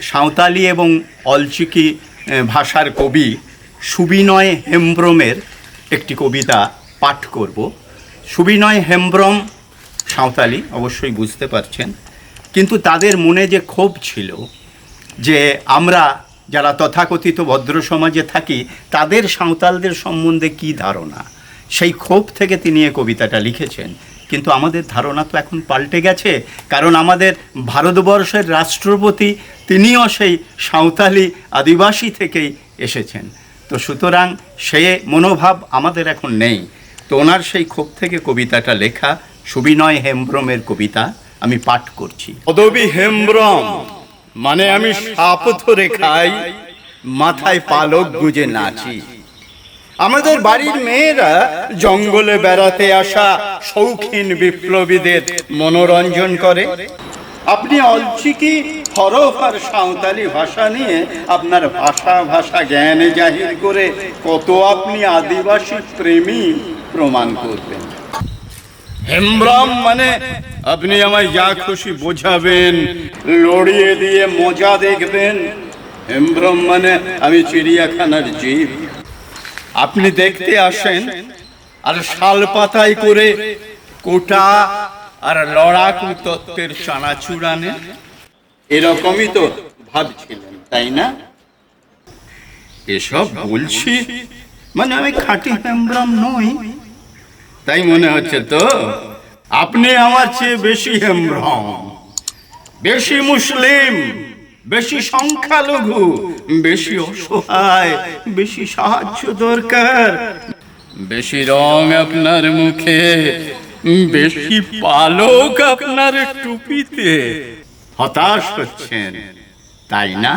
সাঁওতালি এবং অলচিকি ভাষার কবি সুবিনয় হেমব্রমের একটি কবিতা পাঠ করব। সুবিনয় হেমব্রম সাঁওতালি, অবশ্যই বুঝতে পারছেন। কিন্তু তাদের মনে যে ক্ষোভ ছিল যে আমরা যারা তথাকথিত ভদ্র সমাজে থাকি, তাদের সাঁওতালদের সম্বন্ধে কি ধারণা? সেই ক্ষোভ থেকে তিনি এ কবিতাটা লিখেছেন। কিন্তু আমাদের ধারণা তো এখন পাল্টে গেছে। কারণ আমাদের ভারতবর্ষের রাষ্ট্রপতি তিনিও সেই সাঁওতালি আদিবাসী থেকেই এসেছেন। তো সুতরাং সে মনোভাব আমাদের এখন নেই। তো ওনার সেই ক্ষোভ থেকে কবিতাটা লেখা, সুবিনয় হেমব্রমের কবিতা আমি পাঠ করছি। পদবী হেমব্রম মানে আমি সাপ ধরে খাই, মাথায় পালক গুজে নাচি। আমাদের বাড়ির মেয়েরা জঙ্গলে বেড়াতে আসা শৌখিন বিপ্লবীদের মনোরঞ্জন করে। আপনি অলচিকি, হরফ আর সাঁওতালি ভাষা নিয়ে আপনার ভাষা ভাষা জ্ঞানে জাহির করে কত আপনি আদিবাসী প্রেমী প্রমাণ করবেন। হেমব্রম মানে আপনি আমায় যা খুশি বোঝাবেন, লড়িয়ে দিয়ে মজা দেখবেন। হেমব্রম মানে আমি চিড়িয়াখানার জীব। আপনি দেখতে আসেন আর শাল পাতায় করে কোটা আর লড়াকু তত্ত্বের চানাচুর আনেন এরকমই তো ভাবছিলেন, তাই না? এসব বলছি মানে আমি খাঁটি হেমব্রম নই। তাই মনে হচ্ছে তো আপনি আমার চেয়ে বেশি হেমব্রম, বেশি মুসলিম। বেশি সংখ্যালঘু বেশি অসহায় বেশি সাহায্য দরকার। বেশি রং আপনার মুখে বেশি পালক আপনার টুপিতে। হতাশ হচ্ছেন তাই না?